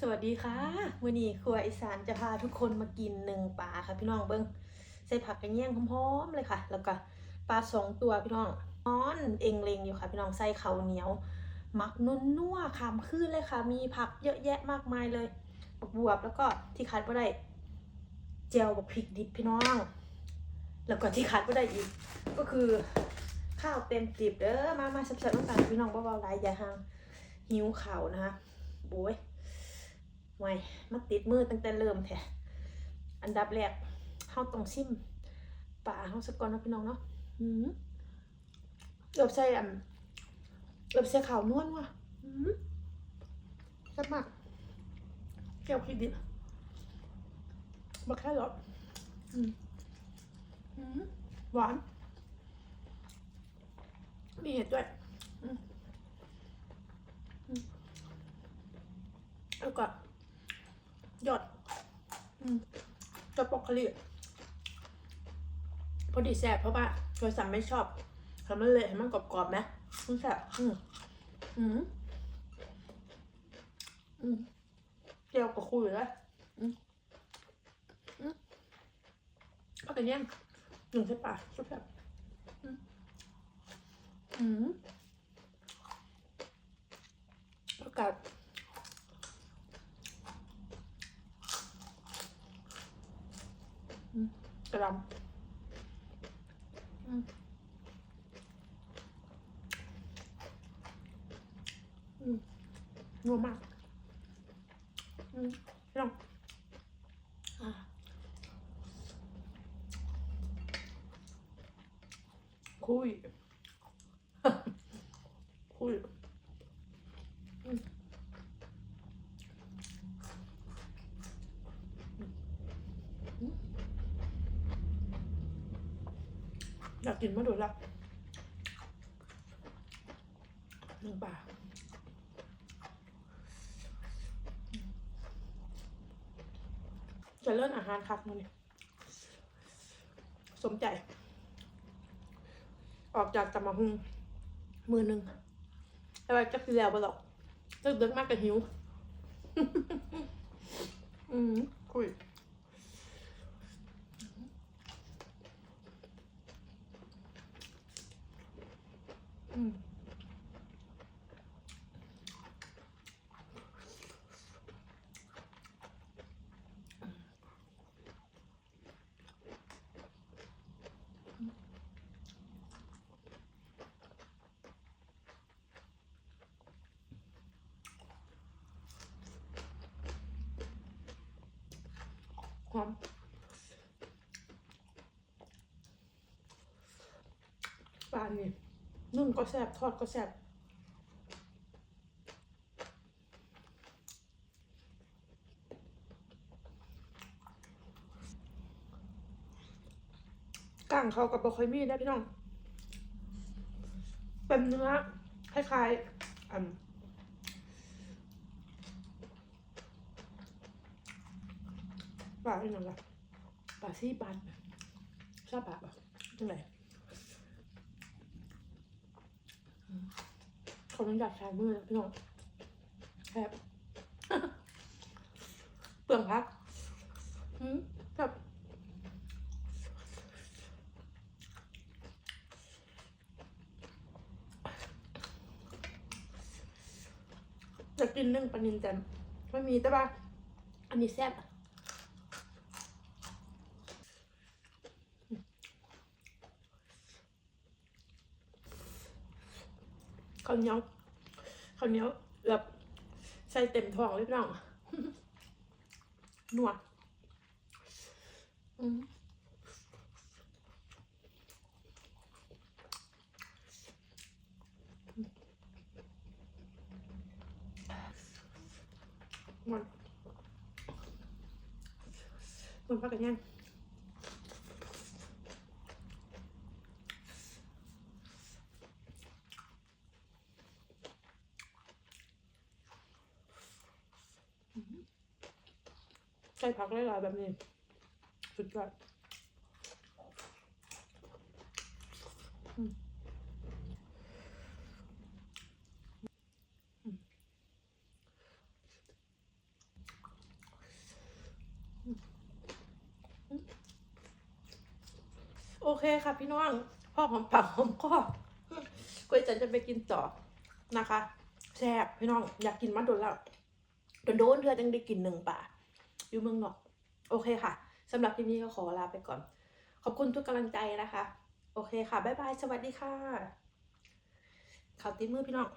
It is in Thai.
สวัสดีค่ะวันนี้ครัวอีสานจะพาทุกคนมากินหนึ่งปลาค่ะพี่น้องเบิ้งใส่ผักกระเนียงหอมๆเลยค่ะ แล้วก็ปลาสองตัวพี่น้องน้อนเองเลงอยู่ค่ะ พี่น้องใส่เขาเหนียวหมักนุ่นนัวคามขึ้นเลยค่ะ มีผักเยอะแยะมากมายเลยบวบแล้วก็ที่ขาดไม่ได้เจียวกับพริกดิบพี่น้อง แล้วก็ที่ขาดไม่ได้อีก ก็คือข้าวเต็มติบเด้อมามาสับๆน้ำตาลพี่น้องเบาๆหลายอย่าห่างหิวเข่านะคะโอ้ย ไว้มาติดมือตั้งแต่เริ่มแท้อันดับแรกเฮาต้องซิมป่าเฮาสกก่อนนาะพี่น้องเนาะหืมเกือบใส่อันเกือบใส่ขาวนวลว่ะหืมแซ่บมากแก้วคิดดิบักแค่หรออืมหืมหวาน มีเห็ดด้วยอืมอืมแล้วก็ ยอดอืมกระปอกคลีพอดีแซ่บเพราะว่าโทรศัพท์ไม่ชอบทำมันเละให้มันกรอบๆไหมมันแซ่บอืมอืมอืมเจียวกับคุยเลยอืมอืมเอากันยังหนึ่งใช่ปะแซ่บๆอืมอืมแล้วก็ กระลำนัวมากลองคุยคุย อยากกินมาดูละหนึ่งป่าจะเลิ่นอาหารคักมันนี่สมใจ ออกจากตำมะฮุงมือหนึ่งแต่ว่าจะคือแล้วไปหรอกตึกดึกมากกับหิว อืมคุย หอมปลาเนี่ยนึ่งก็แซ่บทอดก็แซ่บก้างเขากับบรอกโคลีได้พี่น้องเป็นเนื้อคล้ายๆอัน ปลาที่ไหนล่ะปลาซี่ปันชอบปลาปะจังไรเขาต้องอยากใช้มือนะพี่น้องแอบเปลืองพักอืมแบบจะกินนึ่งปลานินแต่ไม่มีแต่ว่าอันนี้แซ่บ ข้าวเหนียวข้าวเหนียวแบบใส่เต็มท้องเลยพี่น้องนวดอืมมันมันพักกันยัง ช่ผักหลายๆแบบนี้ สุดยอดโอเคค่ะพี่น้องพ่อหอมปากหอมคอก๋วยจันจะไปกินต่อนะคะแซ่บพี่น้องอยากกินมาโดนแล้วโดนโดนเธอจังได้กินหนึ่งป่า อยู่เมืองนอก โอเคค่ะสำหรับคลิปนี้ก็ขอลาไปก่อน ขอบคุณทุกกำลังใจนะคะ โอเคค่ะ บ๊ายบาย สวัสดีค่ะข่าวตีมือพี่น้อง